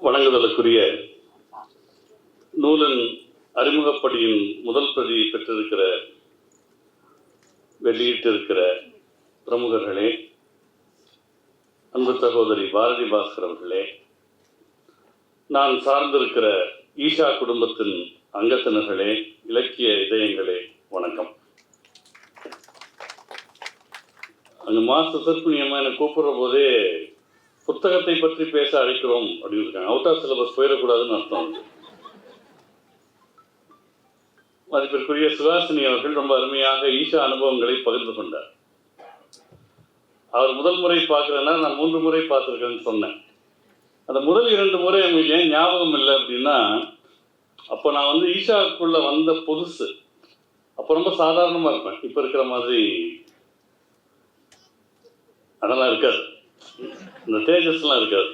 வணங்குதலுக்குரிய நூலன் அறிமுகப்படியின் முதல் பிரதி பெற்றிருக்கிற வெளியிட்டிருக்கிற பிரமுகர்களே அன்பு சகோதரி பாரதி பாஸ்கர் அவர்களே நான் சார்ந்திருக்கிற ஈஷா குடும்பத்தின் அங்கத்தினர்களே இலக்கிய இதயங்களே வணக்கம். அங்கே மாஸ்டர் சிற்பனியம்மா என்னை கூப்பிடுற போதே புத்தகத்தை பற்றி பேச அழைக்கிறோம் அப்படின்னு இருக்காங்க அவுட் ஆஃப் சிலபஸ் போயிடக்கூடாதுன்னு அர்த்தம் அது. மதிப்பிற்குரிய சுகாசினி அவர்கள் ரொம்ப அருமையாக ஈஷா அனுபவங்களை பகிர்ந்து கொண்டார். அவர் முதல் முறை பார்க்குறேன்னா நான் மூன்று முறை பார்த்துருக்கேன்னு சொன்னேன். அந்த முதல் இரண்டு முறை உங்களுக்கு ஏன் ஞாபகம் இல்லை அப்படின்னா அப்போ நான் வந்து ஈஷாவுக்குள்ள வந்த புதுசு. அப்போ ரொம்ப சாதாரணமாக இருப்பேன். இப்போ இருக்கிற மாதிரி அதெல்லாம் இருக்காது. இந்த தேஜஸ்லாம் இருக்காது.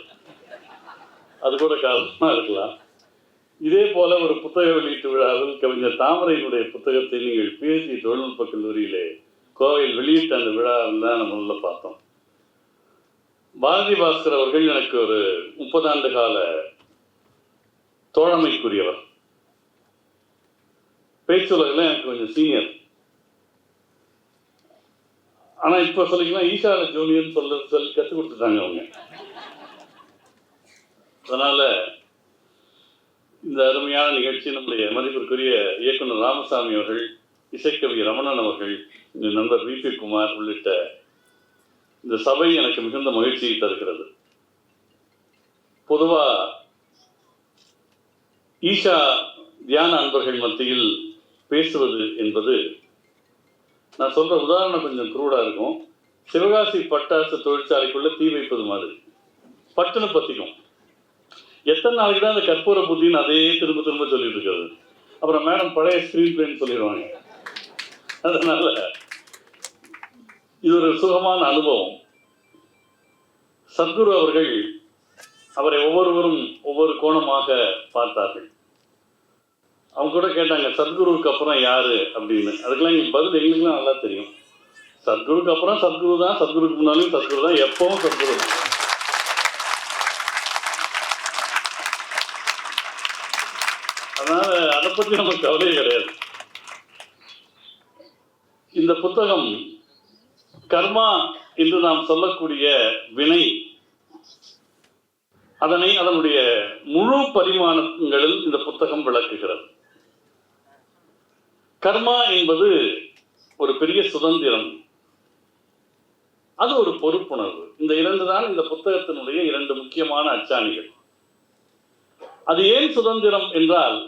அது கூட காரணமாக இருக்கலாம். இதே போல ஒரு புத்தக வெளியீட்டு விழாவில் கவிஞர் தாமரையினுடைய புத்தகத்தை நீங்கள் பிஎஸ்சி தொழில்நுட்ப கல்லூரியிலே கோவையில் வெளியிட்ட அந்த விழாவில் தான் நம்ம உள்ள பார்த்தோம். பாரதி பாஸ்கர் அவர்கள் எனக்கு ஒரு முப்பதாண்டு கால தோழமைக்குரியவர். பேச்சுலகில் எனக்கு கொஞ்சம் சீனியர் ஆனா இப்ப சொல்லிக்கலாம் ஈஷால ஜூனியர்னு சொல்ல சொல்லி கற்றுக் கொடுத்துட்டாங்க அவங்க. அதனால இந்த அருமையான நிகழ்ச்சி நம்முடைய மதிப்பிற்குரிய இயக்குனர் ராமசாமி அவர்கள் இசைக்கவி ரமணன் அவர்கள் இந்த நண்பர் விபி குமார் உள்ளிட்ட இந்த சபை எனக்கு மிகுந்த மகிழ்ச்சியை தருகிறது. பொதுவா ஈஷா தியான அன்பர்கள் மத்தியில் பேசுவது என்பது நான் சொல்ற உதாரணம் கொஞ்சம் குரூடா இருக்கும். சிவகாசி பட்டாசு தொழிற்சாலைக்குள்ள தீ வைப்பது மாதிரி. பட்டுன்னு பத்திக்கும். எத்தனை நாளைக்கு தான் அந்த கற்பூர புத்தின்னு அதே திரும்ப திரும்ப சொல்லிட்டு இருக்கிறது அப்புறம் மேடம் பழைய ஸ்கிரீன் பிளேன்னு சொல்லிடுவாங்க. அதனால இது ஒரு சுகமான அனுபவம். சத்குரு அவர்கள் அவரை ஒவ்வொருவரும் ஒவ்வொரு கோணமாக பார்த்தார்கள். அவங்க கூட கேட்டாங்க சத்குருவுக்கு அப்புறம் யாரு? அப்படின்னு. அதுக்கெல்லாம் எங்களுக்கு பதில் எங்களுக்குலாம் நல்லா தெரியும். சத்குருக்கு அப்புறம் சத்குரு தான் சத்குருக்கு முன்னாலும் சத்குரு தான் எப்பவும் சத்குரு தான். அதனால அதை பத்தி நமக்கு கவலையே கிடையாது. இந்த புத்தகம் கர்மா என்று நாம் சொல்லக்கூடிய வினை அதனை அதனுடைய முழு பரிமாணங்களில் இந்த புத்தகம் விளக்குகிறது. கர்மா என்பது ஒரு பெரிய சுதந்திரம். அது ஒரு பொறுப்புணர்வு. இந்த இரண்டு தான் இந்த புத்தகத்தினுடைய இரண்டு முக்கியமான அச்சாணிகள். அது ஏன் சுதந்திரம் என்றால்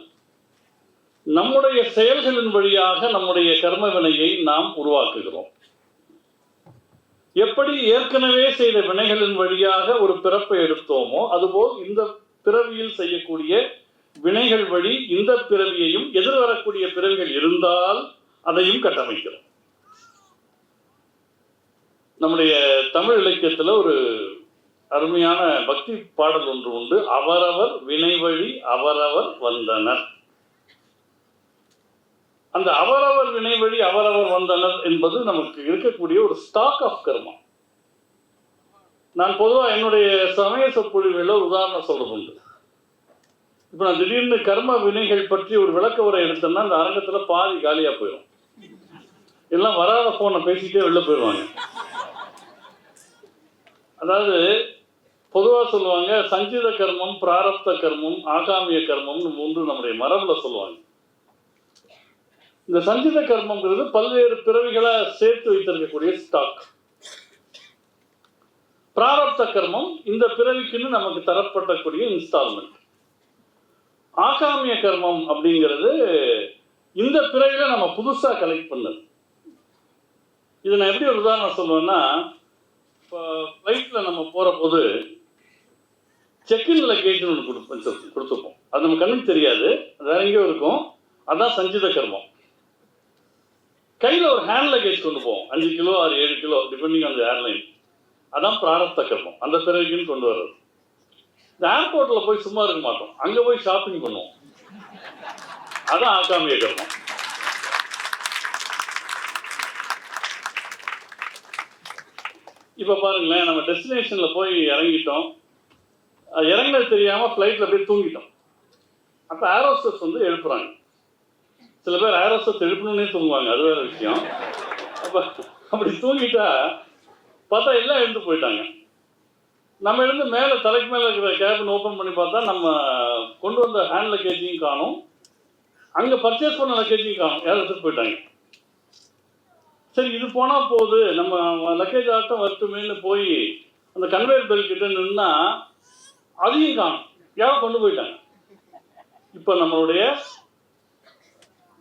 நம்முடைய செயல்களின் வழியாக நம்முடைய கர்ம வினையை நாம் உருவாக்குகிறோம். எப்படி ஏற்கனவே செய்த வினைகளின் வழியாக ஒரு பிறப்பை எடுத்தோமோ அதுபோல் இந்த பிறவியில் செய்யக்கூடிய வினைகள் வழி இந்த பிறவியையும் எதிர்வரக்கூடிய பிறவிகள் இருந்தால் அதையும் கட்டமைக்கிறோம். நம்முடைய தமிழ் இலக்கியத்துல ஒரு அருமையான பக்தி பாடல் ஒன்று உண்டு. அவரவர் வினை வழி அவரவர் வந்தனர். அந்த அவரவர் வினை வழி அவரவர் வந்தனர் என்பது நமக்கு இருக்கக்கூடிய ஒரு ஸ்டாக் ஆஃப் கர்மா நான் பொதுவாக என்னுடைய சமய சொற்பொழிவுகளில் உதாரணம் சொல்றது உண்டு இப்போ நான் திடீர்னு கர்ம வினைகள் பற்றி ஒரு விளக்க உரை எடுத்தேன்னா அந்த அரங்கத்தில் பாதி காலியாக போயிடும் எல்லாம் வராத ஃபோனை பேசிட்டே வெளில போயிடுவாங்க. அதாவது பொதுவாக சொல்லுவாங்க சஞ்சித கர்மம் பிராரப்த கர்மம் ஆகாமிய கர்மம்னு மூன்று நம்முடைய மரபுல சொல்லுவாங்க. இந்த சஞ்சித கர்மங்கிறது பல்வேறு பிறவிகளை சேர்த்து வைத்திருக்கக்கூடிய ஸ்டாக் பிராரப்த கர்மம் இந்த பிறவிக்குன்னு நமக்கு தரப்பட்டக்கூடிய இன்ஸ்டால்மெண்ட் ஆகாமிய கர்மம் அப்படிங்கிறது இந்த பிறையில நம்ம புதுசா கலெக்ட் பண்ணது. இது நான் எப்படி ஒரு உதாரணம் சொல்லுவேன்னா இப்போ ஃப்ளைட்டில் நம்ம போகிற போது செக்இன் லக்கேஜ்னு ஒன்று கொடுப்போம் கொடுத்துப்போம் அது நம்ம கண்ணுக்கு தெரியாது. அது வேற எங்கேயோ இருக்கும். அதான் சஞ்சித கர்மம். கையில் ஒரு ஹேண்ட் லக்கேஜ் கொண்டு போவோம். அஞ்சு கிலோ ஆறு ஏழு கிலோ டிபெண்டிங் அந்த ஏர்லைன் அதான் பிராரப்த கர்மம். அந்த பிறகுன்னு கொண்டு வர்றது. இந்த ஏர்போர்ட்டில் போய் சும்மா இருக்க மாட்டோம். அங்கே போய் ஷாப்பிங் பண்ணுவோம். அதான் ஆக்காமிய கர்மம். இப்போ பாருங்களேன் நம்ம டெஸ்டினேஷனில் போய் இறங்கிட்டோம். இறங்கினது தெரியாமல் ஃப்ளைட்டில் போய் தூங்கிட்டோம். அப்போ ஏரோஸ்டர்ஸ் வந்து எழுப்புறாங்க. சில பேர் ஏரோஸ்டர்ஸ் எழுப்பணும்னே தூங்குவாங்க. அது வேறு விஷயம். அப்போ அப்படி தூங்கிட்டா பார்த்தா எல்லாம் எழுந்து போயிட்டாங்க. நம்ம எழுந்து மேலே தலைக்கு மேலே இருக்கிற கேபின் ஓப்பன் பண்ணி பார்த்தா நம்ம கொண்டு வந்த ஹேண்ட் லக்கேஜையும் காணும். அங்கே பர்ச்சேஸ் பண்ண லக்கேஜையும் காணும். யாரும் எடுத்துட்டு போயிட்டாங்க? சரி இது போனால் போகுது. நம்ம லக்கேஜ் ஆட்டம் வரட்டுமேன்னு போய் அந்த கன்வேயர் பெல் கிட்ட நின்னா அதையும் காணும். யாரோ கொண்டு போயிட்டாங்க? இப்போ நம்மளுடைய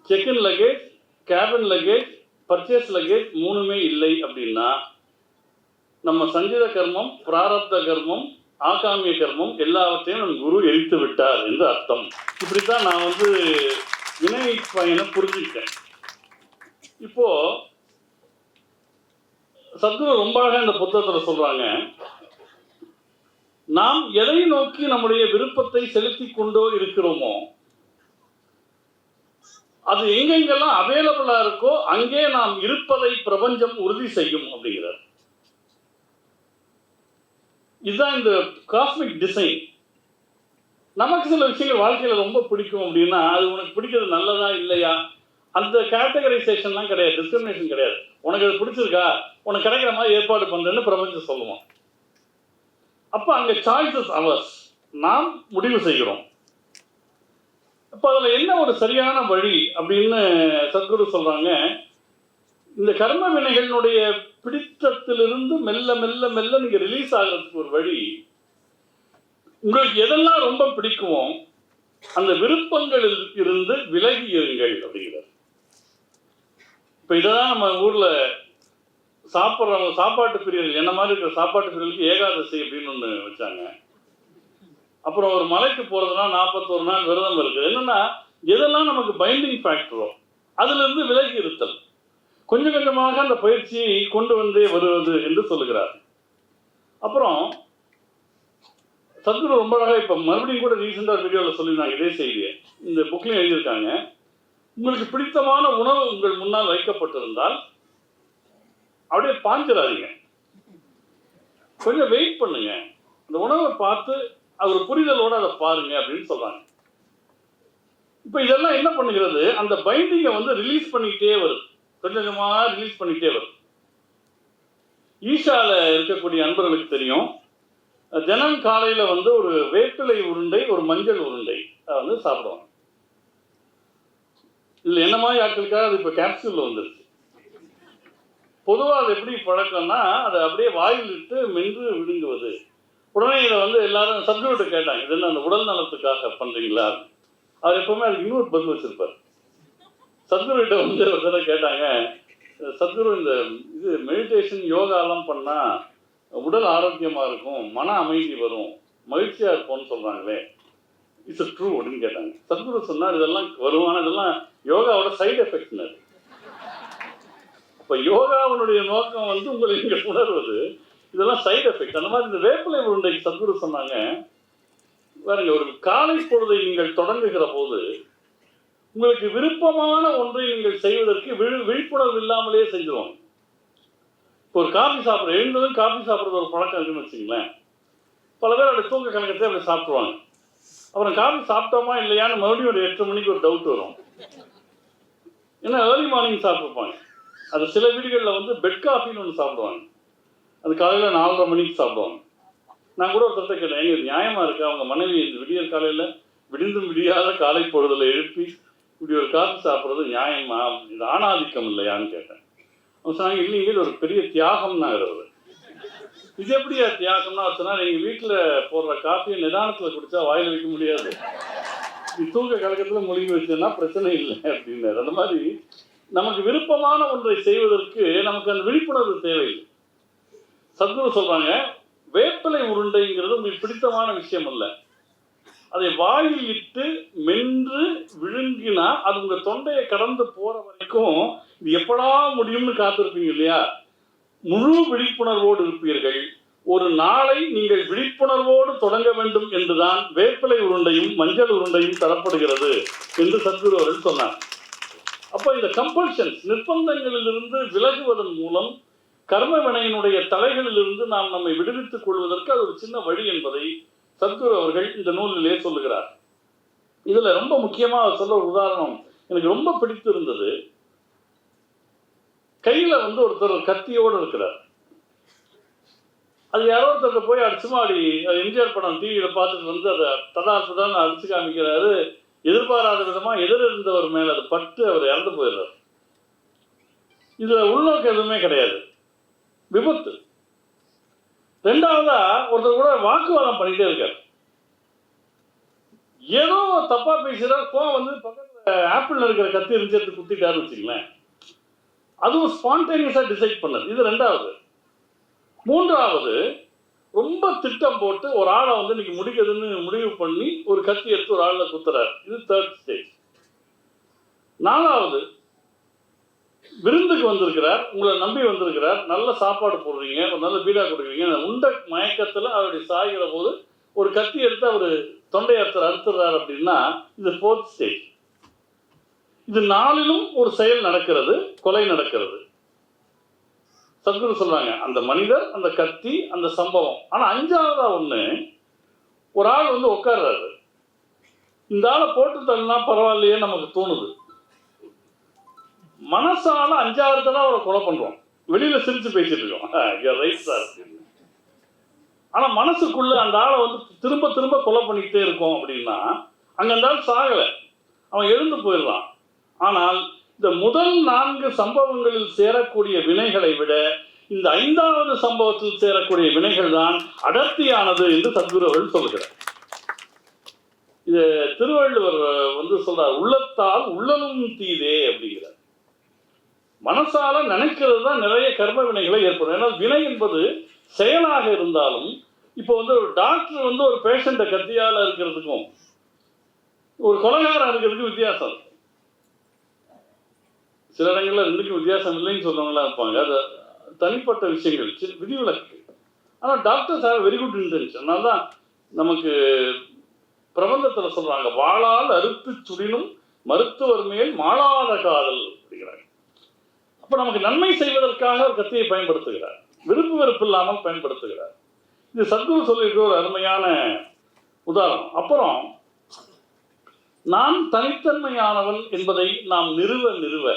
check in luggage cabin luggage purchase luggage மூணுமே இல்லை அப்படின்னா நம்ம சஞ்சித கர்மம் பிராரப்த கர்மம் ஆகாமிய கர்மம் எல்லாவற்றையும் நம் குரு எரித்து விட்டார் என்று அர்த்தம். இப்படித்தான் நான் வந்து வினை பயனை புரிஞ்சுக்கிட்டேன். இப்போ சத்குரு ரொம்ப அழகாக இந்த புத்தகத்தில் சொல்றாங்க நாம் எதை நோக்கி நம்முடைய விருப்பத்தை செலுத்தி கொண்டோ இருக்கிறோமோ அது எங்கெங்கெல்லாம் அவைலபிளா இருக்கோ அங்கே நாம் இருப்பதை பிரபஞ்சம் உறுதி செய்யும் அப்படிங்கிறார். இதுதான் இந்த காஸ்மிக் டிசைன் நமக்கு சில விஷயங்கள் வாழ்க்கையில் ரொம்ப பிடிக்கும் அப்படின்னா அது உனக்கு பிடிக்கிறது நல்லதா இல்லையா? அந்த கேட்டகரைசேஷன்லாம் கிடையாது டிஸ்கிரிமினேஷன் கிடையாது. உனக்கு அது பிடிச்சிருக்கா? உனக்கு கிடைக்கிற மாதிரி ஏற்பாடு பண்ணுறேன்னு பிரபஞ்சம் சொல்லுவோம் அப்போ அங்கே சாய்ஸஸ் அவர்ஸ் நாம் முடிவு செய்கிறோம். அப்போ அதில் என்ன ஒரு சரியான வழி அப்படின்னு சத்குரு சொல்றாங்க? இந்த கர்ம வினைகளினுடைய பிடித்தத்திலிருந்து மெல்ல மெல்ல மெல்ல நீங்க ரிலீஸ் ஆகிறதுக்கு ஒரு வழி உங்களுக்கு எதெல்லாம் ரொம்ப பிடிக்குமோ அந்த விருப்பங்களில் இருந்து விலகி இருங்கள் அப்படிங்கிறார். இப்ப இதான் நம்ம ஊர்ல சாப்பிட்றவங்க சாப்பாட்டு பிரியர்கள் என்ன மாதிரி இருக்கிற சாப்பாட்டு பிரியர்களுக்கு ஏகாதசி அப்படின்னு ஒன்று வச்சாங்க. அப்புறம் ஒரு மலைக்கு போறதுனா நாற்பத்தோரு நாள் விரதம் இருக்குது. என்னன்னா எதெல்லாம் நமக்கு பைண்டிங் ஃபேக்டரோ அதுல இருந்து விலகி இருத்தல் கொஞ்சம் கொஞ்சமாக அந்த பயிற்சியை கொண்டு வந்தே வருவது என்று சொல்லுகிறார். அப்புறம் சத்குரு ரொம்ப அழகாக இப்போ மறுபடியும் கூட ரீசெண்டாக வீடியோவில் சொல்லியிருந்தாங்க இதே செய்தியை. இந்த புக்லையும் எழுதியிருக்காங்க. உங்களுக்கு பிடித்தமான உணவு உங்கள் முன்னால் வைக்கப்பட்டிருந்தால் அப்படியே பாஞ்சிடாதீங்க. கொஞ்சம் வெயிட் பண்ணுங்க. அந்த உணவை பார்த்து அவர் புரிதலோடு புரிதலோட அதை பாருங்க அப்படின்னு சொல்றாங்க. இப்போ இதெல்லாம் என்ன பண்ணுகிறது? அந்த பைண்டிங்கை வந்து ரிலீஸ் பண்ணிக்கிட்டே வருது. கொஞ்சம் கொஞ்சமா ரிலீஸ் பண்ணிக்கிட்டே வரும். ஈஷால இருக்கக்கூடிய அன்பர்களுக்கு தெரியும் தினம் காலையில வந்து ஒரு வேப்பிலை உருண்டை ஒரு மஞ்சள் உருண்டை அதை வந்து சாப்பிடுவாங்க. இல்லை என்ன மாதிரி ஆட்களுக்காக அது இப்போ கேப்சூலில் வந்துருச்சு. பொதுவாக அது எப்படி பழக்கம்னா அதை அப்படியே வாயில் இட்டு மென்று விழுங்குவது. உடனே இதை வந்து எல்லாரும் சப்ஜெக்ட் கேட்டாங்க இது என்ன அந்த உடல் நலத்துக்காக பண்றீங்களா? அவர் எப்பவுமே அதுக்கு இன்னொரு பதில் வச்சிருப்பார். சத்குருகிட்ட வந்து ஒரு தடவை கேட்டாங்க சத்குரு இந்த இது மெடிடேஷன் யோகாலாம் பண்ணால் உடல் ஆரோக்கியமாக இருக்கும் மன அமைதி வரும் மகிழ்ச்சியாக இருப்போம்னு சொல்கிறாங்களே இட்ஸ் ட்ரூ அப்படின்னு கேட்டாங்க. சத்குரு சொன்னார் இதெல்லாம் வரும். ஆனால் இதெல்லாம் யோகாவோட சைடு எஃபெக்ட்னு இப்போ யோகாவினுடைய நோக்கம் வந்து உங்களை இங்கே உணர்வது. இதெல்லாம் சைடு எஃபெக்ட் அந்த மாதிரி இந்த வேப்பிலை உருண்டைக்கு சத்குரு சொன்னாங்க. பாருங்க ஒரு காலை பொழுதை நீங்கள் தொடங்குகிற போது உங்களுக்கு விருப்பமான ஒன்றை நீங்கள் செய்வதற்கு விழு விழிப்புணர்வு இல்லாமலே செஞ்சிருவாங்க இப்போ ஒரு காஃபி சாப்பிட்ற எழுந்ததும் காஃபி சாப்பிட்றது ஒரு பழக்கம் இருக்குன்னு வச்சுங்களேன் பல பேர் அப்படி தூக்க கணக்கத்தை அப்படி சாப்பிடுவாங்க அப்புறம் காஃபி சாப்பிட்டோமா இல்லையான்னு மறுபடியும் ஒரு எட்டு மணிக்கு ஒரு டவுட் வரும். ஏன்னா ஏர்லி மார்னிங் சாப்பிட்ருப்பாங்க. அது சில வீடுகளில் வந்து பெட் காஃபின்னு ஒன்று சாப்பிடுவாங்க. அது காலையில் நாலரை மணிக்கு சாப்பிடுவாங்க. நான் கூட ஒருத்தர் கேட்டேன் எங்களுக்கு நியாயமாக இருக்குது அவங்க மனைவி இந்த விடியற் காலையில் விடிந்தும் விடியாத காலை பொழுதில் எழுப்பி இப்படி ஒரு காஃபி சாப்பிட்றது நியாயமா? இது ஆணாதிக்கம் இல்லையான்னு கேட்டேன். அவன் சொன்னாங்க இல்லைங்க இது ஒரு பெரிய தியாகம்னா வருது இது எப்படியா தியாகம்னா சொன்னா நீங்கள் வீட்டில் போடுற காஃபியை நிதானத்தில் குடித்தா வாயில் வைக்க முடியாது. நீ தூக்க கழகத்தில் மொழிகி வச்சதுன்னா பிரச்சனை இல்லை அப்படின்னாரு. அந்த மாதிரி நமக்கு விருப்பமான ஒன்றை செய்வதற்கு நமக்கு அந்த விழிப்புணர்வு தேவையில்லை. சத்குரு சொல்கிறாங்க வேப்பிலை உருண்டைங்கிறது உங்களுக்கு பிடித்தமான விஷயம் இல்லை அதை வாயில் இட்டு மென்று விழுங்கினா அது உங்க தொண்டையை கடந்து போற வரைக்கும் இது எப்படா முடியும்னு காத்திருப்பீங்க இல்லையா? முழு விழிப்புணர்வோடு இருப்பீர்கள். ஒரு நாளை நீங்கள் விழிப்புணர்வோடு தொடங்க வேண்டும் என்றுதான் வேப்பிலை உருண்டையும் மஞ்சள் உருண்டையும் தரப்படுகிறது என்று சத்குரு அவர்கள் சொன்னார். அப்போ இந்த கம்பல்ஷன்ஸ் நிர்பந்தங்களிலிருந்து விலகுவதன் மூலம் கர்ம வினையினுடைய தலைகளிலிருந்து நாம் நம்மை விடுவித்துக் கொள்வதற்கு அது ஒரு சின்ன வழி என்பதை சத்குரு அவர்கள் இந்த நூலிலே சொல்லுகிறார். இதுல ரொம்ப முக்கியமாக அவர் சொல்ல ஒரு உதாரணம் எனக்கு ரொம்ப பிடித்து இருந்தது கையில வந்து ஒருத்தர் கத்தியோடு இருக்கிறார். அது யாரோ ஒருத்தர் போய் அடிச்சுமாடி எம்ஜிஆர் படம் டிவியில பார்த்துட்டு வந்து அதை ததார்த்ததான் அடிச்சு காமிக்கிறாரு. எதிர்பாராத விதமா எதிர் இருந்தவர் மேல அது பட்டு அவர் இறந்து போயிடுறார். இதுல உள்நோக்கம் எதுவுமே கிடையாது. விபத்து. ரெண்டாவதா ஒருத்தர் கூட வாக்குவாதம் பண்ணிட்டே இருக்காரு. ஏதோ தப்பா பேசுறார் கோவம் வந்து பக்கத்துல ஆப்பிள்ல இருக்கிற கத்தி இருந்துச்சு எடுத்து குத்திட்டாருன்னு வச்சுங்களேன் அதுவும் ஸ்பான்டேனியஸா டிசைட் பண்ணது. இது ரெண்டாவது. மூன்றாவது ரொம்ப திட்டம் போட்டு ஒரு ஆளை வந்து இன்னைக்கு முடிக்கிறதுன்னு முடிவு பண்ணி ஒரு கத்தி எடுத்து ஒரு ஆளில் குத்துறாரு. இது தேர்ட் ஸ்டேஜ் நாலாவது விருந்துக்கு வந்திருக்கிறார் உங்களை நம்பி வந்திருக்கிறார் நல்ல சாப்பாடு போடுறீங்க ஒரு நல்ல பீடா கொடுக்குறீங்க. அந்த உண்ட மயக்கத்தில் அவருடைய சாகிற போது ஒரு கத்தி எடுத்து அவர் தொண்டை அறுத்தர் அறுத்துறாரு அப்படின்னா இது ஃபோர்த் ஸ்டேஜ் இது நாளிலும் ஒரு செயல் நடக்கிறது கொலை நடக்கிறது. சத்குரு சொல்றாங்க அந்த மனிதர் அந்த கத்தி அந்த சம்பவம். ஆனா அஞ்சாவதா ஒண்ணு ஒரு ஆள் வந்து உட்கார்றாரு. இந்த ஆளை போட்டு தள்ளினா பரவாயில்லையே நமக்கு தோணுது. மனசால அஞ்சாறு தடவை அவரை கொலை பண்றோம். வெளியில சிரிச்சு பேசிட்டு இருக்கோம். ரைட் சார் ஆனா மனசுக்குள்ள அந்த ஆளை வந்து திரும்ப திரும்ப கொலை பண்ணிக்கிட்டே இருக்கோம் அப்படின்னா அங்க அந்த ஆள் சாகல. அவன் எழுந்து போயிடுறான் ஆனால் இந்த முதல் நான்கு சம்பவங்களில் சேரக்கூடிய வினைகளை விட இந்த ஐந்தாவது சம்பவத்தில் சேரக்கூடிய வினைகள் தான் அடர்த்தியானது என்று சத்குரு அவர்கள் சொல்கிறார் இது திருவள்ளுவர் வந்து சொல்றார் உள்ளத்தால் உள்ளலும் தீதே அப்படிங்கிறார். மனசால நினைக்கிறது தான் நிறைய கர்ம வினைகளை ஏற்படும். ஏன்னா வினை என்பது செயலாக இருந்தாலும் இப்போ வந்து ஒரு டாக்டர் வந்து ஒரு பேஷண்ட்டை கத்தியால இருக்கிறதுக்கும் ஒரு கொலகாரம் இருக்கிறதுக்கும் வித்தியாசம். சில இடங்களில் ரெண்டுக்கும் வித்தியாசம் இல்லைன்னு சொல்றவங்களாம் இருப்பாங்க. அது தனிப்பட்ட விஷயங்கள் விதிவிலக்கு. ஆனால் doctors have very good intention அதனால தான் நமக்கு பிரபந்தத்தில் சொல்றாங்க வாழால் அறுத்து சுடினும் மருத்துவர் மேல் மாளாத காதல் அப்படிங்கிறாங்க. அப்ப நமக்கு நன்மை செய்வதற்காக ஒரு கத்தியை பயன்படுத்துகிறார். விருப்பு வெறுப்பு இல்லாமல் பயன்படுத்துகிறார். இது சத்குரு சொல்லியிருக்க ஒரு அருமையான உதாரணம். அப்புறம் நான் தனித்தன்மையானவன் என்பதை நாம் நிறுவ நிறுவ.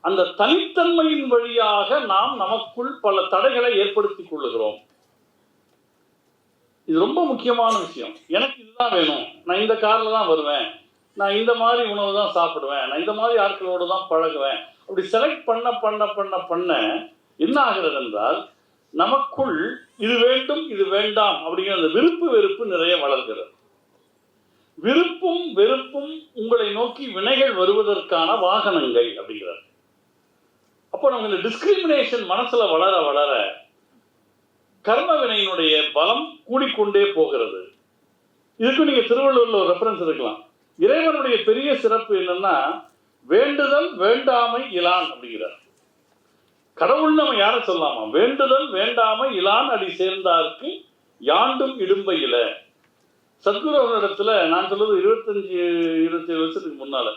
அந்த தனித்தன்மையின் வழியாக நாம் நமக்குள் பல தடைகளை ஏற்படுத்திக் கொள்ளுகிறோம். இது ரொம்ப முக்கியமான விஷயம். எனக்கு இதுதான் வேணும். நான் இந்த காரில் தான் வருவேன். நான் இந்த மாதிரி உணவு தான் சாப்பிடுவேன். நான் இந்த மாதிரி ஆட்களோடு தான் பழகுவேன். அப்படி செலக்ட் பண்ண பண்ண பண்ண பண்ண என்ன ஆகிறது என்றால் நமக்குள் இது வேண்டும் இது வேண்டாம் அப்படிங்கிற அந்த விருப்பு வெறுப்பு நிறைய வளர்கிறது. விருப்பும் வெறுப்பும் உங்களை நோக்கி வினைகள் வருவதற்கான வாகனங்கள் அப்படிங்கிறார் அப்போ நமக்கு இந்த டிஸ்கிரிமினேஷன் மனசுல வளர வளர கர்ம வினையினுடைய பலம் கூடிக்கொண்டே போகிறது. இதுக்கு நீங்க திருவள்ளுவர்ல ஒரு ரெஃபரன்ஸ் இருக்கலாம் இறைவனுடைய பெரிய சிறப்பு என்னன்னா வேண்டுதல் வேண்டாமை இலான் அப்படிங்கிறார். கடவுள் நம்ம யாரை சொல்லலாமா? வேண்டுதல் வேண்டாமை இலான் அடி சேர்ந்தாருக்கு யாண்டும் இடும்பையில சத்குரு அவர்களிடத்துல நான் சொல்றது இருபத்தஞ்சு இருபத்தி ஏழு வருஷத்துக்கு முன்னால.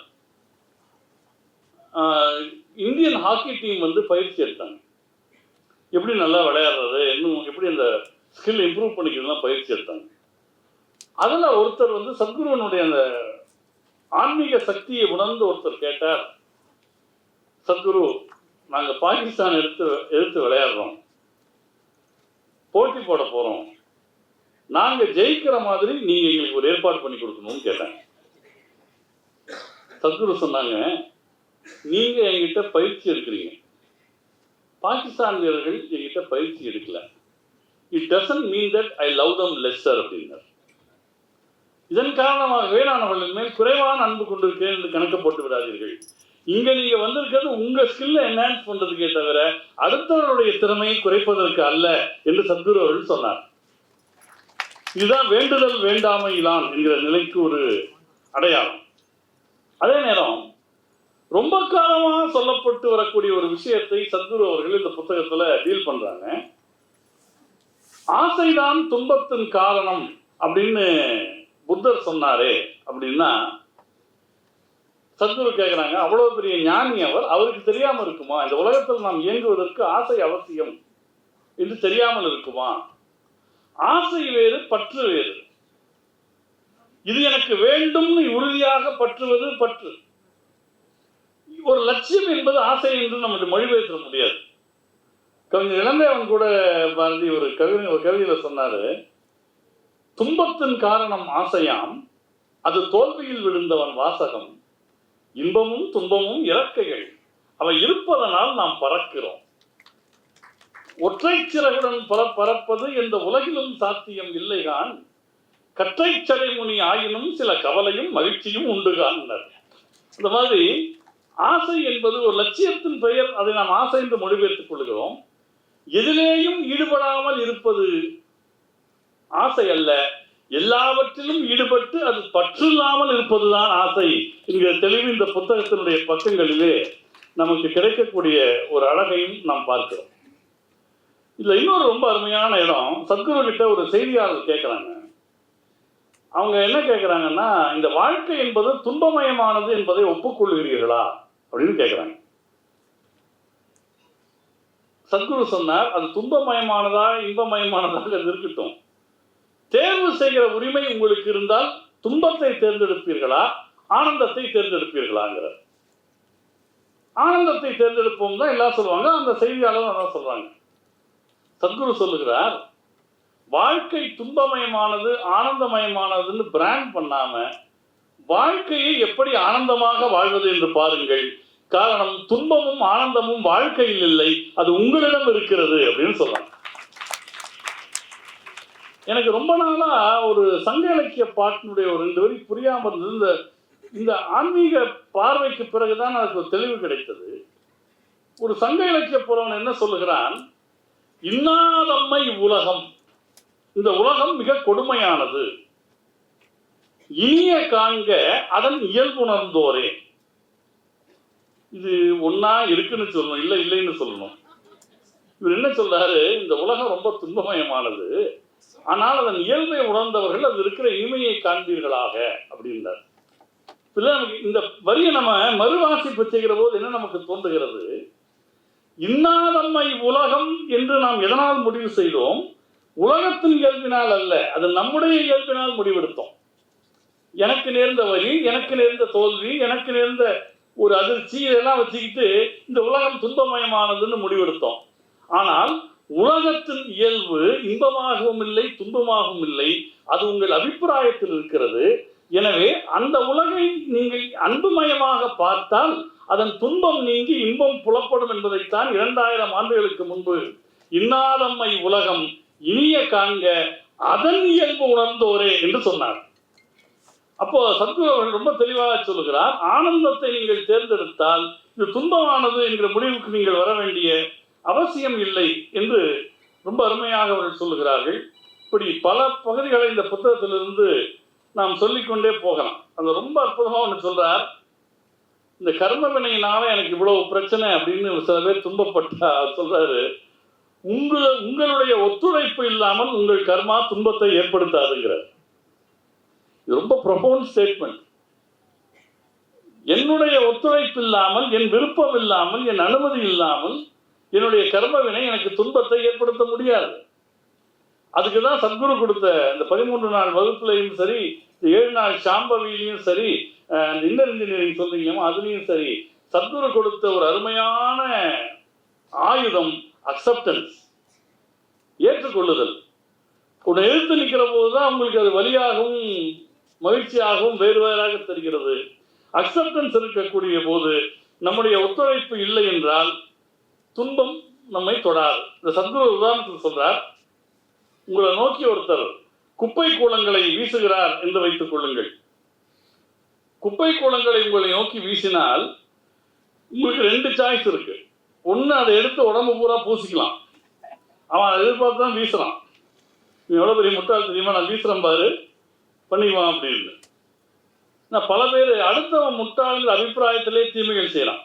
இந்தியன் ஹாக்கி டீம் வந்து பயிற்சி எடுத்தாங்க. எப்படி நல்லா விளையாடுறது இன்னும் எப்படி அந்த ஸ்கில் இம்ப்ரூவ் பண்ணிக்கிறதுலாம் பயிற்சி எடுத்தாங்க. அதில் ஒருத்தர் வந்து சத்குருவனுடைய அந்த ஆன்மீக சக்தியை உணர்ந்து ஒருத்தர் கேட்டார் சத்குரு நாங்கள் பாகிஸ்தான் எடுத்து எடுத்து விளையாடுறோம். போட்டி போட போகிறோம் நாங்கள் ஜெயிக்கிற மாதிரி நீங்கள் எங்களுக்கு ஒரு ஏற்பாடு பண்ணி கொடுக்கணும்னு கேட்டேன். சத்குரு சொன்னாங்க நீங்கள் என்கிட்ட பயிற்சி எடுக்கிறீங்க. பாகிஸ்தான் வீரர்கள் என்கிட்ட பயிற்சி எடுக்கல. It doesn't mean that I love them lesser அப்படின்னார். இதன் காரணமாகவே நான் அவர்கள் மேல் குறைவான அன்பு கொண்டிருக்கிறேன் என்று கணக்கு போட்டு விடாதீர்கள். இங்க நீங்க வந்திருக்கிறது உங்க ஸ்கில்ல என்ஹான்ஸ் பண்றதுக்கே தவிர அடுத்தவருடைய திறமையை குறைப்பதற்கு அல்ல என்று சத்குரு அவர்கள் சொன்னார். இதுதான் வேண்டுதல் வேண்டாமையிலான் என்கிற நிலைக்கு ஒரு அடையாளம். அதே நேரம் ரொம்ப காலமாக சொல்லப்பட்டு வரக்கூடிய ஒரு விஷயத்தை சத்குரு அவர்கள் இந்த புத்தகத்துல டீல் பண்றாங்க. ஆசைதான் துன்பத்தின் காரணம் அப்படின்னு புத்தர் சொன்னாரே அப்படின்னா சத்குரு கேட்குறாங்க அவ்வளவு பெரிய ஞானி அவர் அவருக்கு தெரியாம இருக்குமா? இந்த உலகத்தில் நாம் இயங்குவதற்கு ஆசை அவசியம் என்று தெரியாமல் இருக்குமா? ஆசை வேறு பற்று வேறு. இது எனக்கு வேண்டும்னு உறுதியாக பற்றுவது பற்று. ஒரு லட்சியம் என்பது ஆசை என்று நம்ம மொழிபெயர்த்த முடியாது. கவிஞர் இளந்தேவன் கூட பாரதி ஒரு கவி ஒரு கவிதையில சொன்னாரு துன்பத்தின் காரணம் ஆசையாம் அது தோல்வியில் விழுந்தவன் வாசகம். இன்பமும் துன்பமும் இறக்கைகள் அவை இருப்பதனால் நாம் பறக்கிறோம். ஒற்றை சிறகுடன் பற பறப்பது எந்த உலகிலும் சாத்தியம் இல்லைதான் கற்றை சடைமுனி ஆயினும் சில கவலையும் மகிழ்ச்சியும் உண்டுகான் இந்த மாதிரி ஆசை என்பது ஒரு லட்சியத்தின் பெயர் அதை நாம் ஆசை என்று மொழிபெயர்த்துக் கொள்கிறோம். எதிலேயும் ஈடுபடாமல் இருப்பது ஆசை அல்ல. எல்லாவற்றிலும் ஈடுபட்டு அது பற்றில்லாமல் இருப்பதுதான் ஆசை. என்கிற தெளிவு இந்த புத்தகத்தினுடைய பக்கங்களிலே நமக்கு கிடைக்கக்கூடிய ஒரு அழகையும் நாம் பார்க்கிறோம். இதுல இன்னொரு ரொம்ப அருமையான இடம். சத்குருகிட்ட ஒரு செய்தியாளர் கேட்குறாங்க அவங்க என்ன கேட்குறாங்கன்னா இந்த வாழ்க்கை என்பது துன்பமயமானது என்பதை ஒப்புக்கொள்கிறீர்களா? அப்படின்னு கேட்குறாங்க சத்குரு சொன்னார் அது துன்பமயமானதா இன்பமயமானதாக இருக்கட்டும். தேர்வு செய்கிற உரிமை உங்களுக்கு இருந்தால் துன்பத்தை தேர்ந்தெடுப்பீர்களா? ஆனந்தத்தை தேர்ந்தெடுப்பீர்களாங்கிறார். ஆனந்தத்தை தேர்ந்தெடுப்போம் தான் எல்லாம் சொல்லுவாங்க அந்த செய்தியாளர் அதான் சொல்றாங்க. சத்குரு சொல்லுகிறார் வாழ்க்கை துன்பமயமானது ஆனந்தமயமானதுன்னு பிராண்ட் பண்ணாம வாழ்க்கையை எப்படி ஆனந்தமாக வாழ்வது என்று பாருங்கள். காரணம் துன்பமும் ஆனந்தமும் வாழ்க்கையில் இல்லை அது உங்களிடம் இருக்கிறது அப்படின்னு சொல்றாங்க. எனக்கு ரொம்ப நாளா ஒரு சங்க இலக்கிய பாட்டினுடைய ஒரு ரெண்டு வரி புரியாம இருந்தது. இந்த இந்த ஆன்மீக பார்வைக்கு பிறகுதான் எனக்கு ஒரு தெளிவு கிடைத்தது. ஒரு சங்க இலக்கிய புலவன் என்ன சொல்லுகிறான்? இன்னாதம்மை உலகம். இந்த உலகம் மிக கொடுமையானது. இனிய காண்க அதன் இயல்புணர்ந்தோரே. இது ஒன்னா இருக்குன்னு சொல்லணும் இல்லை இல்லைன்னு சொல்லணும். இவர் என்ன சொல்றாரு? இந்த உலகம் ரொம்ப துன்பமயமானது. ஆனால் அதன் இயல்பை உணர்ந்தவர்கள் அது இருக்கிற இனிமையை காண்பீர்களாக அப்படின்றார். நமக்கு இந்த வரியை நம்ம மறுவாசிப்பு செய்கிற போது என்ன நமக்கு தோன்றுகிறது? இன்னாதம்மை உலகம் என்று நாம் எதனால் முடிவு செய்தோம்? உலகத்தின் இயல்பினால் அல்ல அது நம்முடைய இயல்பினால் முடிவெடுத்தோம். எனக்கு நேர்ந்த வழி எனக்கு நேர்ந்த தோல்வி எனக்கு நேர்ந்த ஒரு அதிர்ச்சி இதெல்லாம் வச்சுக்கிட்டு இந்த உலகம் துன்பமயமானதுன்னு முடிவெடுத்தோம். ஆனால் உலகத்தின் இயல்பு இன்பமாகவும் இல்லை துன்பமாகவும் இல்லை அது உங்கள் அபிப்பிராயத்தில் இருக்கிறது. எனவே அந்த உலகை நீங்கள் அன்புமயமாக பார்த்தால் அதன் துன்பம் நீங்கி இன்பம் புலப்படும் என்பதைத்தான் இரண்டாயிரம் ஆண்டுகளுக்கு முன்பு இன்னாதம்மை உலகம் இனிய காண்க அதன் இயல்பு உணர்ந்தோரே என்று சொன்னார். அப்போ சத்குரு அவர்கள் ரொம்ப தெளிவாக சொல்லுகிறார் ஆனந்தத்தை நீங்கள் தேர்ந்தெடுத்தால் இது துன்பமானது என்கிற முடிவுக்கு நீங்கள் வர வேண்டிய அவசியம் இல்லை என்று ரொம்ப அருமையாக அவர்கள் சொல்லுகிறார்கள். இப்படி பல பகுதிகளை இந்த புத்தகத்திலிருந்து நாம் சொல்லிக்கொண்டே போகலாம். அது ரொம்ப அற்புதமாக ஒன்று சொல்றார். இந்த கர்ம வினையினால எனக்கு இவ்வளவு பிரச்சனை அப்படின்னு சில பேர் துன்பப்பட்டா சொல்றாரு. உங்க உங்களுடைய ஒத்துழைப்பு இல்லாமல் உங்கள் கர்மா துன்பத்தை ஏற்படுத்தாதுங்கிறார். இது ரொம்ப ப்ரொபவுண்ட் ஸ்டேட்மெண்ட் என்னுடைய ஒத்துழைப்பு இல்லாமல் என் விருப்பம் இல்லாமல் என் அனுமதி இல்லாமல் என்னுடைய கர்ம வினை எனக்கு துன்பத்தை ஏற்படுத்த முடியாது. அதுக்கு தான் சத்குரு கொடுத்த இந்த பதிமூன்று நாள் வகுப்புலையும் சரி இந்த ஏழு நாள் சாம்பவியிலையும் சரி இந்த இன்னர் இன்ஜினியரிங் சொல்றீங்களா அதுலேயும் சரி சத்குரு கொடுத்த ஒரு அருமையான ஆயுதம் அக்செப்டன்ஸ் ஏற்றுக்கொள்ளுதல். உன்னை எழுத்து நிற்கிற போது தான் உங்களுக்கு அது வழியாகவும் மகிழ்ச்சியாகவும் வேறு வேறாக தெரிகிறது. அக்செப்டன்ஸ் இருக்கக்கூடிய போது நம்முடைய ஒத்துழைப்பு இல்லை என்றால் துன்பம் நம்மை தொடாது. இந்த சத்குரு உதாரணத்தில் சொல்றார் உங்களை நோக்கி ஒருத்தர் குப்பை கூலங்களை வீசுகிறார் என்று வைத்துக் கொள்ளுங்கள். குப்பை கூலங்களை உங்களை நோக்கி வீசினால் உங்களுக்கு ரெண்டு சாய்ஸ் இருக்கு. ஒன்று அதை எடுத்து உடம்பு பூரா பூசிக்கலாம். அவன் அதை எதிர்பார்த்து தான் வீசுறான். நீ எவ்வளோ பெரிய முட்டாள் தெரியுமா? நான் வீசுறேன் பாரு. பண்ணிக்குவான் அப்படின்னு. நான் பல பேர் அடுத்தவன் முட்டாளுங்கிற அபிப்பிராயத்திலே தீமைகள் செய்யலாம்.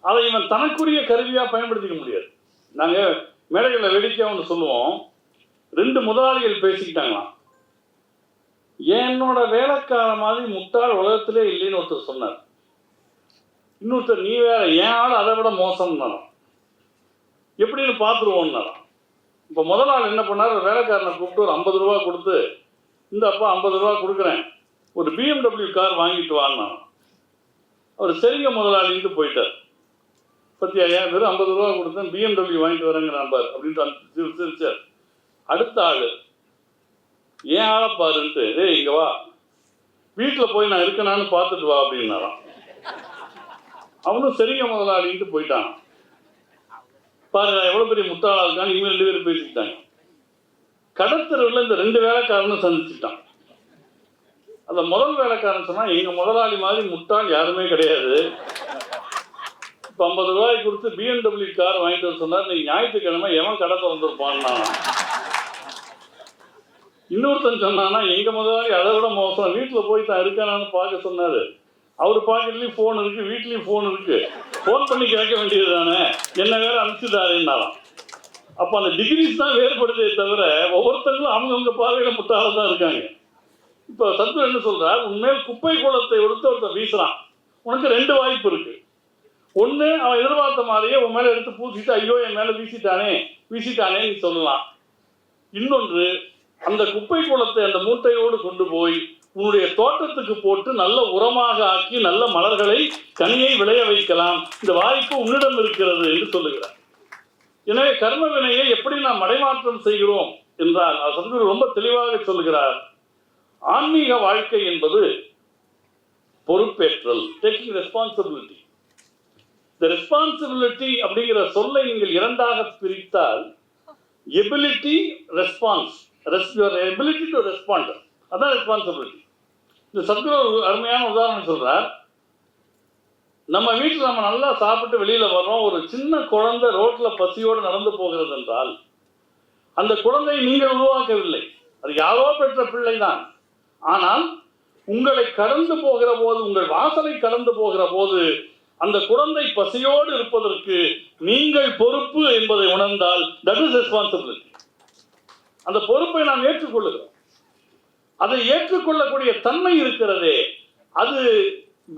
அதை இவன் தனக்குரிய கருவியாக பயன்படுத்திக்க முடியாது. நாங்கள் மேடைகளில் வேடிக்கையாக ஒன்று சொல்லுவோம் ரெண்டு முதலாளிகள் பேசிக்கிட்டாங்களாம். என்னோட வேலைக்கார மாதிரி முட்டாள் உலகத்திலே இல்லைன்னு ஒருத்தர் சொன்னார். இன்னொருத்தர் நீ வேற என் ஆள்? அதை விட மோசம்னாராம். எப்படின்னு பார்த்துருவோம்னாராம். இப்போ முதல் என்ன பண்ணார்? வேலைக்காரனை கூப்பிட்டு ஒரு ஐம்பது ரூபா கொடுத்து இந்த அப்பா ஐம்பது ரூபா கொடுக்குறேன். ஒரு பிஎம்டபிள்யூ கார் வாங்கிட்டு வாங்கினான் அவர் சரிங்க முதலாளின்ட்டு போயிட்டார். பத்தியா ஐயாயிரம் வெறும் ஐம்பது ரூபா கொடுத்தேன் பிஎம்டபிள்யூ வாங்கிட்டு வரேங்கிறான் பாரு அப்படின்ட்டு சிரிச்சார் அடுத்த ஆள். ஏன் ஆளை பாருன்ட்டு ஏய் இங்க வா. வீட்டில் போய் நான் இருக்கனான்னு பார்த்துட்டு வா அப்படின்னாராம். அவனும் சரிங்க முதலாளின்ட்டு போயிட்டான். பாருங்க எவ்வளோ பெரிய முட்டாளாக இருக்கான்னு இவங்க ரெண்டு பேரும் பேசிக்கிட்டாங்க. கடத்தருவில் இந்த ரெண்டு வேலைக்காரனும் சந்திச்சுட்டான். அந்த முதல் வேலைக்காரன் சொன்னால் எங்கள் முதலாளி மாதிரி முட்டாள் யாருமே கிடையாது. இப்போ ஐம்பது ரூபாய் கொடுத்து பிஎம்டபிள்யூ கார் வாங்கிட்டு வர சொன்னார். நீ ஞாயிற்றுக்கிழமை எவன் கடை திறந்துருப்பான்னா? இன்னொருத்தன் சொன்னான்னா எங்கள் முதலாளி அதை விட மோசம். வீட்டில் போய் தான் இருக்கானான்னு பார்க்க சொன்னார். அவர் பாக்கெட்லேயும் ஃபோன் இருக்குது வீட்லேயும் ஃபோன் இருக்குது ஃபோன் பண்ணி கேட்க வேண்டியது தானே என்ன வேற அனுப்பிச்சுட்டாருன்னாலும் அப்போ அந்த டிகிரிஸ் தான் வேறுபடுதே தவிர ஒவ்வொருத்தங்களும் அவங்கவுங்க பார்வையில் முட்டாள தான் இருக்காங்க. இப்போ சத்து என்ன சொல்கிறார் உண்மையில் குப்பை குளத்தை எடுத்து ஒருத்தன் வீசுகிறான் உனக்கு ரெண்டு வாய்ப்பு இருக்குது ஒன்று அவன் எதிர்பார்த்த மாதிரியே உன் மேலே எடுத்து பூசிட்டு ஐயோ என் மேலே வீசிட்டானே வீசிட்டானே நீ சொல்லலாம். இன்னொன்று அந்த குப்பை குளத்தை அந்த மூட்டையோடு கொண்டு போய் உன்னுடைய தோட்டத்துக்கு போட்டு நல்ல உரமாக ஆக்கி நல்ல மலர்களை கனியை விளைய வைக்கலாம். இந்த வாய்ப்பு உன்னிடம் இருக்கிறது என்று சொல்லுகிறார். எனவே கர்ம வினையை எப்படி நாம் மடைமாற்றம் செய்கிறோம் என்றால் அது ரொம்ப தெளிவாக சொல்கிறார் ஆன்மீக வாழ்க்கை என்பது பொறுப்பேற்றல் டேக்கிங் ரெஸ்பான்சிபிலிட்டி இந்த ரெஸ்பான்சிபிலிட்டி அப்படிங்கிற சொல்லை நீங்கள் இரண்டாக பிரித்தால் ability response ability to respond அதான் ரெஸ்பான்சிபிலிட்டி இந்த சத்குரு ஒரு அருமையான உதாரணம் சொல்றார். நம்ம வீட்டில் நம்ம நல்லா சாப்பிட்டு வெளியில வர்றோம். ஒரு சின்ன குழந்தை ரோட்ல பசியோடு நடந்து போகிறது என்றால் அந்த குழந்தையை நீங்கள் உருவாக்கவில்லை. அது யாரோ பெற்ற பிள்ளைதான். ஆனால் உங்களை கடந்து போகிற போது உங்கள் வாசலை கடந்து போகிற போது அந்த குழந்தை பசியோடு இருப்பதற்கு நீங்கள் பொறுப்பு என்பதை உணர்ந்தால் தட் இஸ் ரெஸ்பான்சிபிலிட்டி அந்த பொறுப்பை நாம் ஏற்றுக்கொள்ளுகிறோம். அதை ஏற்றுக்கொள்ளக்கூடிய தன்மை இருக்கிறதே அது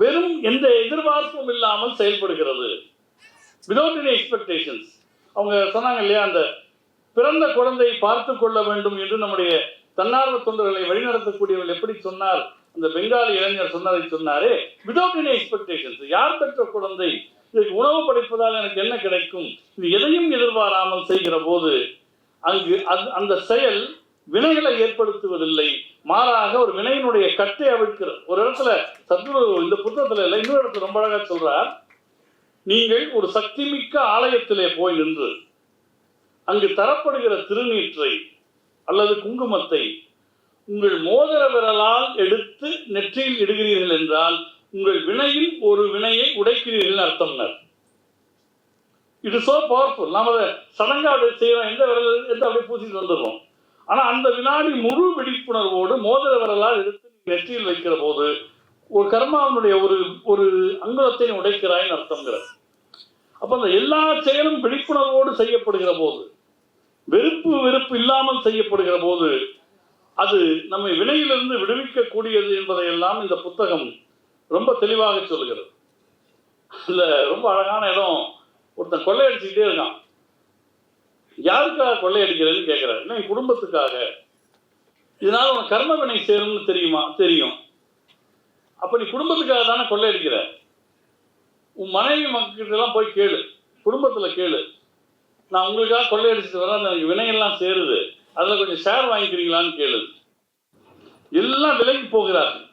வெறும் எந்த எதிர்பார்ப்பும் இல்லாமல் செயல்படுகிறது. விதவுட் எனி எக்ஸ்பெக்டேஷன்ஸ் அவங்க சொன்னாங்க இல்லையா அந்த பிறந்த குழந்தையை பார்த்து கொள்ள வேண்டும் என்று நம்முடைய தன்னார்வ தொண்டர்களை வழிநடத்தக்கூடியவர்கள் எப்படி சொன்னார்? அந்த பெங்காலி இளைஞர் சொன்னதை சொன்னாரே விதவுட் எனி எக்ஸ்பெக்டேஷன்ஸ் யார் பெற்ற குழந்தை? இதுக்கு உணவு படைப்பதால் எனக்கு என்ன கிடைக்கும்? இது எதையும் எதிர்பாராமல் செய்கிற போது அங்கு அது அந்த செயல் வினைகளை ஏற்படுத்துவதில்லை. மாறாக ஒரு வினையினுடைய கட்டை அவிழ்க்கிறது ஒரு இடத்துல சத்குரு இந்த புத்தகத்துல இல்லை இன்னொரு இடத்துல ரொம்ப அழகா சொல்றார் நீங்கள் ஒரு சக்திமிக்க ஆலயத்திலே போய் நின்று அங்கு தரப்படுகிற திருநீற்றை அல்லது குங்குமத்தை உங்கள் மோதிர விரலால் எடுத்து நெற்றியில் இடுகிறீர்கள் என்றால் உங்கள் வினையில் ஒரு வினையை உடைக்கிறீர்கள் அர்த்தம்னர் இது சோ பவர்ஃபுல் நாம அதை சடங்கா அதை செய்யறோம் எந்த விரல் எந்த அப்படி பூசிட்டு வந்துடுறோம். ஆனா அந்த வினாடி முழு விழிப்புணர்வோடு மோதிர விரலால் எடுத்து நெற்றியில் வைக்கிற போது ஒரு கர்மாவனுடைய ஒரு ஒரு அங்குலத்தை உடைக்கிறாய்னு உடைக்கிறாய்ன்னு அப்போ அப்ப அந்த எல்லா செயலும் விழிப்புணர்வோடு செய்யப்படுகிற போது வெறுப்பு வெறுப்பு இல்லாமல் செய்யப்படுகிற போது அது நம்மை வினையிலிருந்து விடுவிக்கக்கூடியது என்பதையெல்லாம் இந்த புத்தகம் ரொம்ப தெளிவாக சொல்லுகிறது இதுல ரொம்ப அழகான இடம் ஒருத்தன் கொள்ளையடிச்சுக்கிட்டே இருக்கான். யாருக்காக கொள்ளையடிக்கிறதுன்னு கேட்குற இல்லை என் குடும்பத்துக்காக. இதனால் உனக்கு கர்ம வினை சேரும்னு தெரியுமா? தெரியும். அப்போ நீ குடும்பத்துக்காக தானே கொள்ளையடிக்கிற? உன் மனைவி மக்கள்கிட்டலாம் போய் கேளு. குடும்பத்தில் கேளு. நான் உங்களுக்காக கொள்ளையடிச்சிட்டு வரேன் அந்த எனக்கு வினையெல்லாம் சேருது. அதில் கொஞ்சம் ஷேர் வாங்கிக்கிறீங்களான்னு கேளு. எல்லாம் விலகி போகிறார்கள்.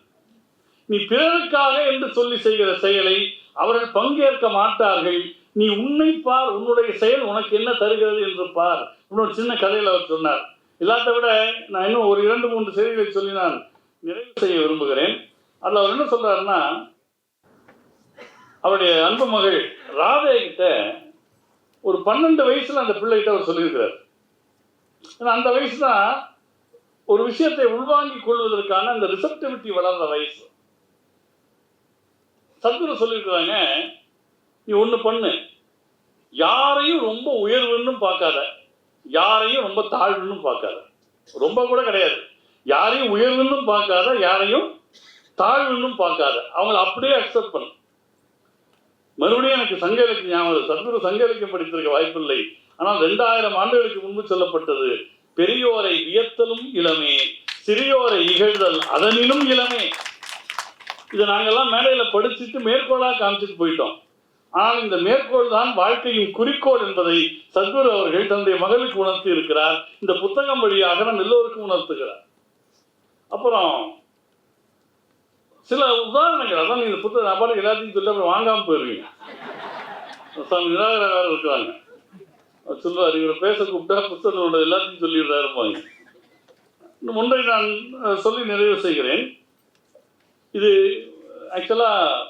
நீ பிறருக்காக என்று சொல்லி செய்கிற செயலை அவர்கள் பங்கேற்க மாட்டார்கள். நீ உன்னை பார் உன்னுடைய செயல் உனக்கு என்ன தருகிறது என்று பார். இன்னொரு சின்ன கதையில் அவர் சொன்னார். எல்லாத்த விட நான் இன்னும் ஒரு இரண்டு மூன்று செய்திகளை சொல்லி நான் நிறைவு செய்ய விரும்புகிறேன். அதில் அவர் என்ன சொல்றாருன்னா அவருடைய அன்பு மகள் ராதே கிட்ட ஒரு பன்னெண்டு வயசுல அந்த பிள்ளைகிட்ட அவர் சொல்லியிருக்கிறார். அந்த வயசு தான் ஒரு விஷயத்தை உள்வாங்கிக் கொள்வதற்கான அந்த ரிசப்டிவிட்டி வளர்ந்த வயசு சத்குரு சொல்லியிருக்கிறாங்க நீ ஒன்று பண்ணு. யாரையும் ரொம்ப உயர்வுன்னு பார்க்காத. யாரையும் ரொம்ப தாழ்வுன்னு பார்க்காத. ரொம்ப கூட கிடையாது. யாரையும் உயர்வுன்னு பார்க்காத யாரையும் தாழ்வுன்னு பார்க்காத. அவங்கள அப்படியே அக்செப்ட் பண்ணு. மறுபடியும் எனக்கு சங்க இலக்கியம் ஞாபகம் சத்குரு சங்க இலக்கியம் படித்திருக்க வாய்ப்பில்லை. ஆனால் ரெண்டாயிரம் ஆண்டுகளுக்கு முன்பு சொல்லப்பட்டது பெரியோரை வியத்தலும் இளமே சிறியோரை இகழ்தல் அதனிலும் இளமே. இதை நாங்கள்லாம் மேடையில படிச்சுட்டு மேற்கோளாக காமிச்சிட்டு போயிட்டோம். ஆனால் இந்த மேற்கோள் தான் வாழ்க்கையின் குறிக்கோள் என்பதை சத்குரு அவர்கள் தன்னுடைய மகளுக்கு உணர்த்தி இருக்கிறார். இந்த புத்தகம் வழியாக நம் எல்லோருக்கும் உணர்த்துகிறார். அப்புறம் சில உதாரணங்கள் அதான் நீங்க இந்த புத்தகம் நான் எல்லாத்தையும் சொல்லி அப்புறம் வாங்காம போயிருவீங்க. சாமி இருக்கிறாங்க. சொல்லுவார் இவரை பேச கூப்பிட்டா புத்தகங்களோட எல்லாத்தையும் சொல்லிடுறாருப்பாங்க ஒன்றை நான் சொல்லி நிறைவு செய்கிறேன். இது ஆக்சுவலாக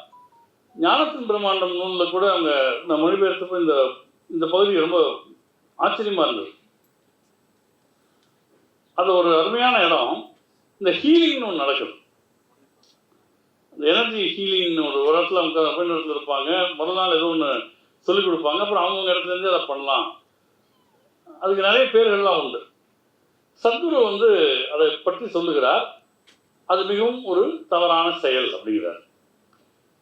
ஞானத்தின் பிரம்மாண்டம் நூலில் கூட அவங்க நான் மொழிபெயர்த்தப்போ இந்த இந்த பகுதி ரொம்ப ஆச்சரியமா இருந்தது. அது ஒரு அருமையான இடம். இந்த ஹீலிங்னு ஒன்று நடக்குது. இந்த எனர்ஜி ஹீலிங்னு ஒரு ஒரு இடத்துல அவங்க அப்படி இடத்துல இருப்பாங்க முதல் நாள் ஏதோ ஒன்று சொல்லிக் கொடுப்பாங்க. அப்புறம் அவங்கவுங்க இடத்துலேருந்து அதை பண்ணலாம். அதுக்கு நிறைய பேர்கள்லாம் உண்டு. சத்குரு வந்து அதை பற்றி சொல்லுகிறார். அது மிகவும் ஒரு தவறான செயல் அப்படிங்கிறார்.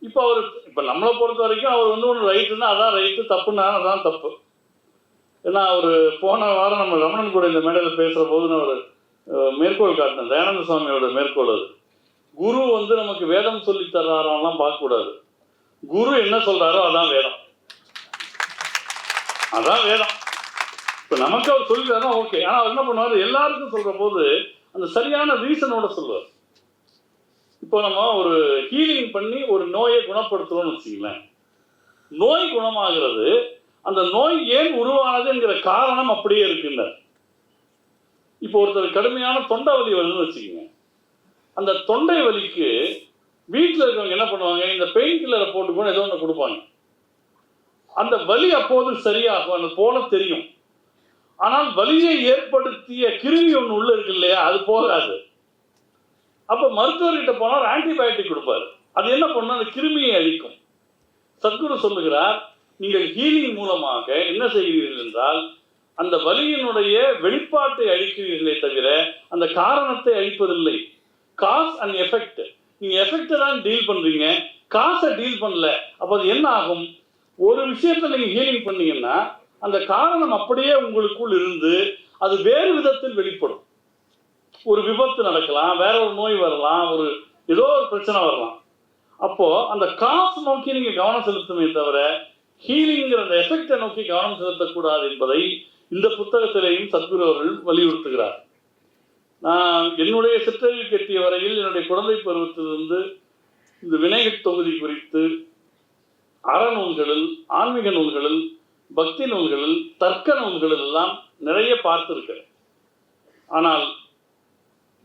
இப்போ அவர் இப்போ நம்மளை பொறுத்த வரைக்கும் அவர் வந்து ஒன்று ரைட்டுன்னா அதான் ரைட்டு தப்புன்னா அதான் தப்பு. ஏன்னா அவர் போன வாரம் நம்ம ரமணன் கூட இந்த மேடையில் பேசுகிற போது நான் ஒரு மேற்கோள் காட்டினேன் தயானந்த சுவாமியோட மேற்கோள் அது. குரு வந்து நமக்கு வேதம் சொல்லி தர்றாரெல்லாம் பார்க்கக்கூடாது. குரு என்ன சொல்கிறாரோ அதான் வேதம். அதான் வேதம். இப்போ நமக்கு அவர் சொல்லிட்டாருன்னா ஓகே ஆனால் அவர் என்ன பண்ணுவார்? எல்லாருக்கும் சொல்கிற போது அந்த சரியான ரீசனோட சொல்லுவார். இப்போ நம்ம ஒரு ஹீலிங் பண்ணி ஒரு நோயை குணப்படுத்துறோம்னு வச்சுங்களேன் நோய் குணமாகிறது அந்த நோய் ஏன் உருவானதுங்கிற காரணம் அப்படியே இருக்குல்ல இப்போ ஒருத்தர் கடுமையான தொண்டை வலி வருதுன்னு வச்சுக்கோங்க. அந்த தொண்டை வலிக்கு வீட்டில் இருக்கவங்க என்ன பண்ணுவாங்க? இந்த பெயின் கில்லரை போட்டுக்கணும் ஏதோ ஒன்று கொடுப்பாங்க. அந்த வலி அப்போது சரியாகும். அந்த போல தெரியும். ஆனால் வலியை ஏற்படுத்திய கிருமி ஒன்று உள்ள இருக்கு இல்லையா? அது போகாது. அப்போ மருத்துவர்கிட்ட போனால் ஆன்டிபயோட்டிக் கொடுப்பாரு. அது என்ன பண்ணும்? அந்த கிருமியை அழிக்கும். சத்குரு சொல்லுகிறார் நீங்கள் ஹீலிங் மூலமாக என்ன செய்கிறீர்கள் என்றால் அந்த வலியினுடைய வெளிப்பாட்டை அழிக்கிறீர்களே தவிர அந்த காரணத்தை அழிப்பதில்லை. காஸ் அண்ட் எஃபெக்ட் நீங்க எஃபெக்டை தான் டீல் பண்றீங்க. காசை டீல் பண்ணல. அப்போ அது என்ன ஆகும்? ஒரு விஷயத்தை நீங்க ஹீலிங் பண்ணீங்கன்னா அந்த காரணம் அப்படியே உங்களுக்குள் இருந்து அது வேறு விதத்தில் வெளிப்படும். ஒரு விபத்து நடக்கலாம் வேற ஒரு நோய் வரலாம் ஒரு ஏதோ ஒரு பிரச்சனை வரலாம். அப்போ அந்த காசு நோக்கி நீங்க கவனம் செலுத்துமே தவிர ஹீலிங்கிற அந்த எஃபெக்டை நோக்கி கவனம் செலுத்தக்கூடாது என்பதை இந்த புத்தகத்திலேயும் சத்குரு அவர்கள் வலியுறுத்துகிறார். நான் என்னுடைய சிற்றறிவு கட்டிய வரையில் என்னுடைய குழந்தை பருவத்திலிருந்து இந்த விநாயகர் தொகுதி குறித்து அறநூல்களில் ஆன்மீக நூல்களில் பக்தி நூல்களில் தர்க்க நூல்களில் எல்லாம் நிறைய பார்த்திருக்கிறேன். ஆனால்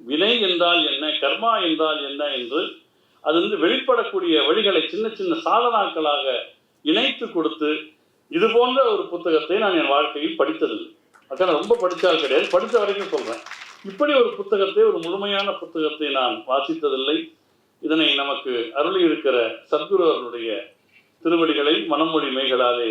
வினை என்றால் என்ன கர்மா என்றால் என்ன என்று அது வந்து வெளிப்படக்கூடிய வழிகளை சின்ன சின்ன சாதனாக்களாக இணைத்து கொடுத்து இது போன்ற ஒரு புத்தகத்தை நான் என் வாழ்க்கையில் படித்ததில்லை. அக்கா நான் ரொம்ப படித்தால் கிடையாது. படித்த வரைக்கும் சொல்கிறேன் இப்படி ஒரு புத்தகத்தை ஒரு முழுமையான புத்தகத்தை நான் வாசித்ததில்லை. இதனை நமக்கு அருளி இருக்கிற சத்குரு அவருடைய திருவடிகளை மனமொழி மெய்களாலே